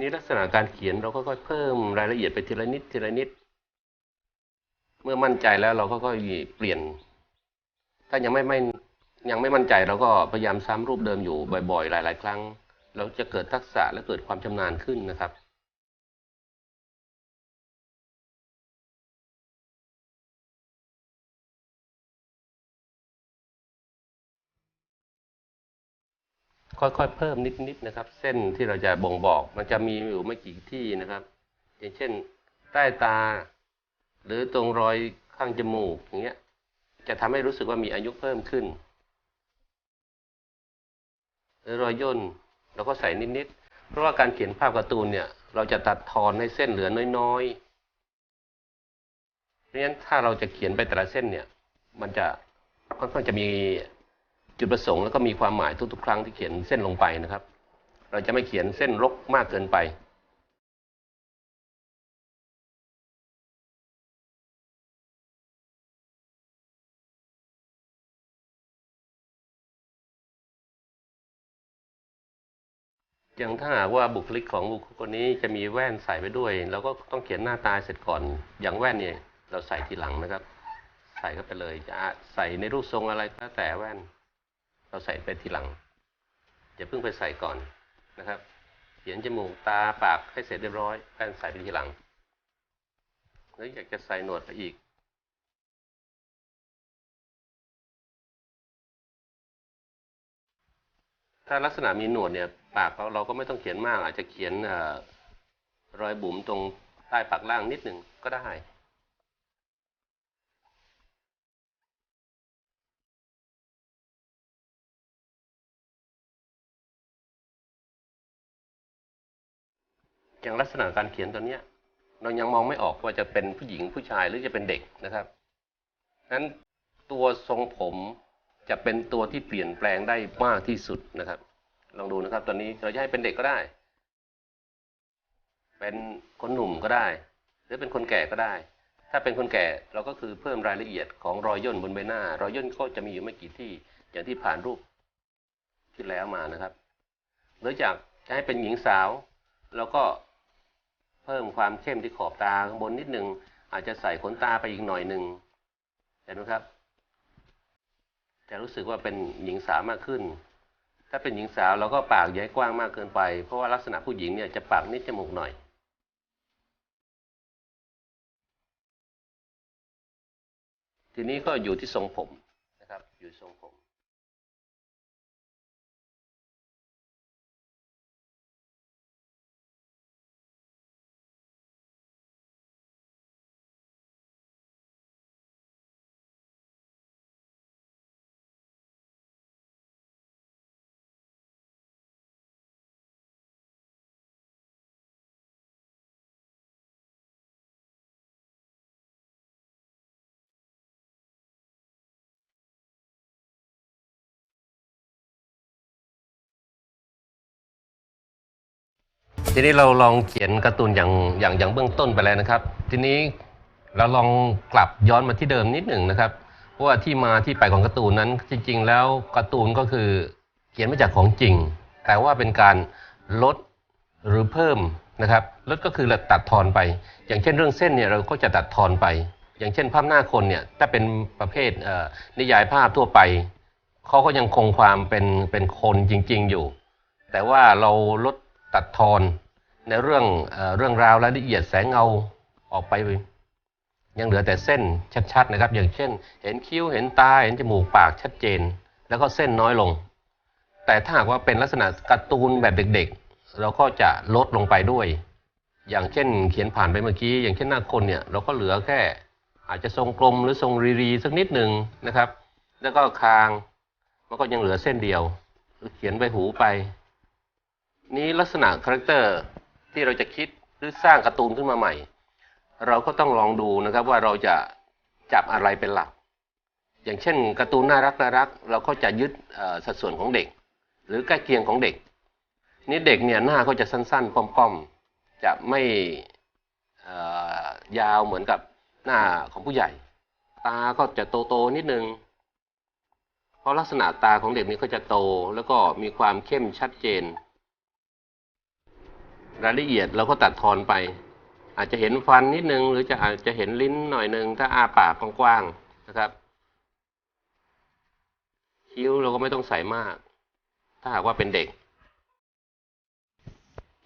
นี่ลักษณะการเขียนเราก็ค่อยๆเพิ่มรายละเอียดไปทีละนิดทีละนิด เมื่อมั่นใจแล้วเราก็ค่อยเปลี่ยน ถ้ายังไม่ไม่ยังไม่มั่นใจเราก็พยายามซ้ำรูปเดิมอยู่บ่อย ๆ หลาย ๆ ครั้ง เราจะเกิดทักษะและเกิดความชำนาญขึ้นนะครับ ค่อยๆเพิ่มนิดๆนะครับ เส้นที่เราจะบ่งบอก มันจะมีอยู่ไม่กี่ที่นะครับ อย่างเช่น ใต้ตา หรือตรงรอยข้างจมูกอย่างเงี้ย จะทำให้รู้สึกว่ามีอายุเพิ่มขึ้นหรือรอยย่นเราก็ใส่นิดๆ เพราะว่าการเขียนภาพการ์ตูนเนี่ย เราจะตัดทอนให้เส้นเหลือน้อยๆเพราะฉะนั้นถ้าเราจะเขียนไปแต่ละเส้นเนี่ย มันจะค่อนข้างจะมี จุดประสงค์แล้วก็มีความหมายทุกๆ ครั้งที่เขียนเส้นลงไปนะครับ เราจะไม่เขียนเส้นรกมากเกินไปอย่างถ้าหากว่าบุคลิกของบุคคลคนนี้จะมีแว่นใส่ไปด้วยเราก็ต้องเขียนหน้าตาเสร็จก่อน อย่างแว่นเนี่ย เราใส่ทีหลังนะครับ ใส่เข้าไปเลยจะใส่ในรูปทรงอะไรก็แล้วแต่แว่น เราใส่ไปทีหลังอย่าเพิ่งไปใส่ก่อนนะครับ เขียนจมูกตาปากให้เสร็จเรียบร้อยแว่นใส่ไปทีหลังแล้วอยากจะใส่หนวดไปอีกถ้าลักษณะมีหนวดเนี่ยปากเราเราก็ไม่ต้องเขียนมาก อาจจะเขียนอรอยบุ๋มตรงใต้ปากล่างนิดหนึ่งก็ได้ อย่างลักษณะการเขียนตัวเนี้ย เรายังมองไม่ออกว่าจะเป็นผู้หญิงผู้ชายหรือจะเป็นเด็กนะครับนั้นตัวทรงผมจะเป็นตัวที่เปลี่ยนแปลงได้มากที่สุดนะครับ ลองดูนะครับ ตอนนี้เราจะให้เป็นเด็กก็ได้ เป็นคนหนุ่มก็ได้ หรือเป็นคนแก่ก็ได้ ถ้าเป็นคนแก่เราก็คือเพิ่มรายละเอียดของรอยย่นบนใบหน้า รอยย่นก็จะมีอยู่ไม่กี่ที่ อย่างที่ผ่านรูปที่แล้วมานะครับหรือจากจะให้เป็นหญิงสาว เราก็ เพิ่มความเข้มที่ขอบตาข้างบนนิดหนึ่งอาจจะใส่ขนตาไปอีกหน่อยหนึ่งเห็นไหมครับ จะรู้สึกว่าเป็นหญิงสาวมากขึ้น ถ้าเป็นหญิงสาวเราก็ปากย่าให้กว้างมากเกินไป เพราะว่าลักษณะผู้หญิงเนี่ยจะปากนิดจมูกหน่อยทีนี้ก็อยู่ที่ทรงผมนะครับ อยู่ที่ทรงผม ทีนี้เราลองเขียนการ์ตูนอย่างอย่างอย่างเบื้องต้นไปแล้วนะครับ ทีนี้เราลองกลับย้อนมาที่เดิมนิดหนึ่งนะครับ เพราะว่าที่มาที่ไปของการ์ตูนนั้น จริง ๆ แล้วการ์ตูนก็คือเขียนมาจากของจริง แต่ว่าเป็นการลดหรือเพิ่มนะครับลดก็คือเราตัดทอนไป อย่างเช่นเรื่องเส้นเนี่ยเราก็จะตัดทอนไป อย่างเช่นภาพหน้าคนเนี่ยถ้าเป็นประเภทเนิยายภาพทั่วไปเขาก็ยังคงความเป็นเป็นคนจริง ๆอยู่ แต่ว่าเราลดตัดทอน ในเรื่องเอเรื่องราวรายละเอียดแสงเงาออกไป ยังเหลือแต่เส้นชัดๆนะครับ อย่างเช่น เห็นคิ้วเห็นตาเห็นจมูกปากชัดเจน แล้วก็เส้นน้อยลง แต่ถ้าหากว่าเป็นลักษณะการ์ตูนแบบเด็กๆ เราก็จะลดลงไปด้วย อย่างเช่น เขียนผ่านไปเมื่อกี้ อย่างเช่นหน้าคนเนี่ยเราก็เหลือแค่ อาจจะทรงกลมหรือทรงรีๆสักนิดหนึ่งนะครับ แล้วก็คางมันก็ยังเหลือเส้นเดียวเขียนไปหูไป นี้ลักษณะคาแรคเตอร์ ที่เราจะคิดหรือสร้างการ์ตูนขึ้นมาใหม่ เราก็ต้องลองดูนะครับว่าเราจะจับอะไรเป็นหลัก อย่างเช่นการ์ตูนน่ารักน่ารักเราก็จะยึดสัดส่วนของเด็ก หรือใกล้เคียงของเด็ก นี่เด็กเนี่ยหน้าก็จะสั้นๆป้อมๆจะไม่ยาวเหมือนกับหน้าของผู้ใหญ่ ตาก็จะโตๆนิดนึงเพราะลักษณะตาของเด็กนี่ก็จะโตแล้วก็มีความเข้มชัดเจน รายละเอียดเราก็ตัดทอนไป อาจจะเห็นฟันนิดนึง หรือจะอาจจะเห็นลิ้นหน่อยนึง ถ้าอาปากกว้างๆนะครับ คิ้วเราก็ไม่ต้องใส่มาก ถ้าหากว่าเป็นเด็ก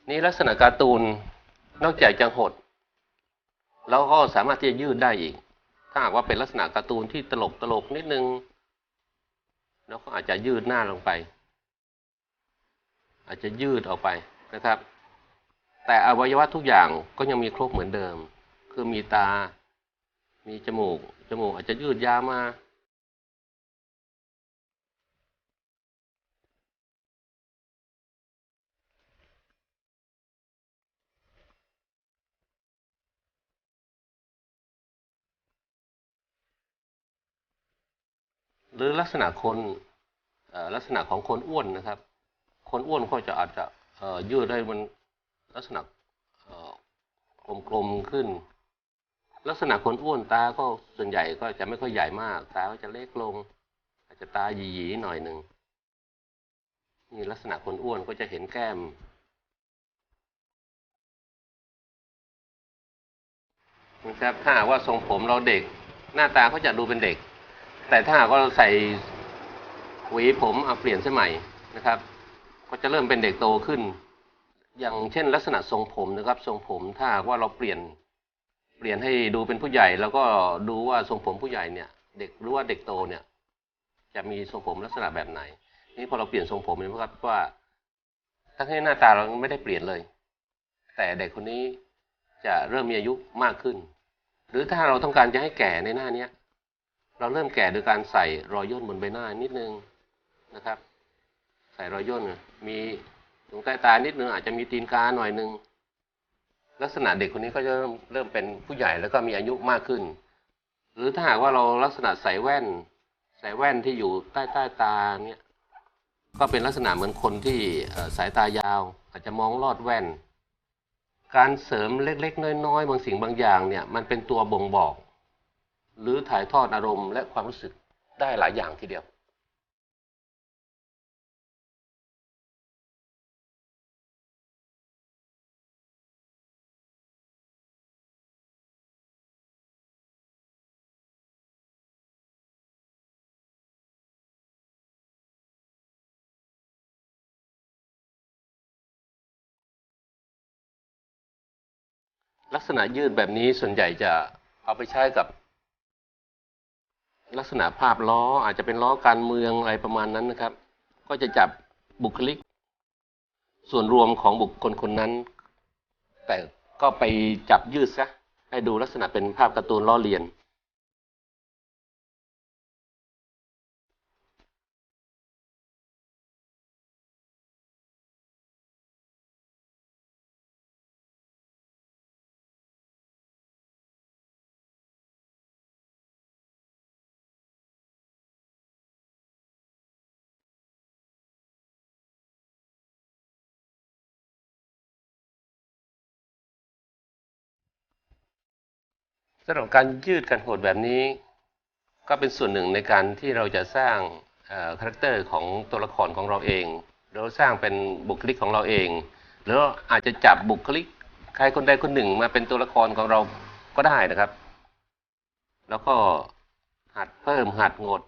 นี่ลักษณะการ์ตูนนอกจากจะหดแล้วก็สามารถที่จะยืดได้อีก ถ้าหากว่าเป็นลักษณะการ์ตูนที่ตลกตลกนิดนึงแล้วก็อาจจะยืดหน้าลงไป อาจจะยืดออกไปนะครับ แต่อวัยวะทุกอย่างก็ยังมีครบเหมือนเดิม คือมีตา มีจมูก จมูกอาจจะยืดยาวมาหรือลักษณะคนลักษณะของคนอ้วนนะครับ คนอ้วนก็จะอาจจะยืดได้มัน ลักษณะกลมๆขึ้น ลักษณะคนอ้วนตาก็ส่วนใหญ่ก็จะไม่ค่อยใหญ่มาก ตาก็จะเล็กลง อาจจะตาหยีๆหน่อยหนึ่งนี่ลักษณะคนอ้วนก็จะเห็นแก้ม นะครับถ้าว่าทรงผมเราเด็ก หน้าตาเขาจะดูเป็นเด็ก แต่ถ้าหากว่าเราใส่หวีผมเอาเปลี่ยนเสใหมัยนะครับ ก็จะเริ่มเป็นเด็กโตขึ้น อย่างเช่น ลักษณะทรงผมนะครับ ทรงผมถ้าหากว่าเราเปลี่ยนเปลี่ยนให้ดูเป็นผู้ใหญ่ แล้วก็ดูว่าทรงผมผู้ใหญ่เนี่ย เด็กหรือว่าเด็กโตเนี่ย จะมีทรงผมลักษณะแบบไหน นี่พอเราเปลี่ยนทรงผมเนไหมครับว่าทั้งที่หน้าตาเราไม่ได้เปลี่ยนเลย แต่เด็กคนนี้จะเริ่มมีอายุมากขึ้น หรือถ้าเราต้องการจะให้แก่ในหน้าเนี้ยเราเริ่มแก่โดยการใส่รอยย่นบนใบหน้านิดนึงนะครับ ใส่รอยย่นมี ตรงใต้ตานิดนึงอาจจะมีตีนกาหน่อยนึง ลักษณะเด็กคนนี้ก็จะเริ่มเริ่มเป็นผู้ใหญ่แล้วก็มีอายุมากขึ้น หรือถ้าหากว่าเราลักษณะใส่แว่น ใส่แว่นที่อยู่ใต้ใต้ตาเนี่ยก็เป็นลักษณะเหมือนคนที่สายตายาว อาจจะมองลอดแว่น การเสริมเล็กๆ น้อยๆ บางสิ่งบางอย่างเนี่ยมันเป็นตัวบ่งบอก หรือถ่ายทอดอารมณ์และความรู้สึกได้หลายอย่างทีเดียว ลักษณะยืดแบบนี้ส่วนใหญ่จะเอาไปใช้กับ ลักษณะภาพล้ออาจจะเป็นล้อการเมืองอะไรประมาณนั้นนะครับ ก็จะจับบุคลิก ส่วนรวมของบุคคลคนนั้น แต่ก็ไปจับยืดซะให้ดูลักษณะเป็นภาพการ์ตูนล้อเลียน สำหรับการยืดการหดแบบนี้ ก็เป็นส่วนหนึ่งในการที่เราจะสร้างคาแรคเตอร์ของตัวละครของเราเองเราสร้างเป็นบุคลิกของเราเอง หรืออาจจะจับบุคลิกใครคนใดคนหนึ่งมาเป็นตัวละครของเราก็ได้นะครับ แล้วก็หัดเพิ่มหัดงด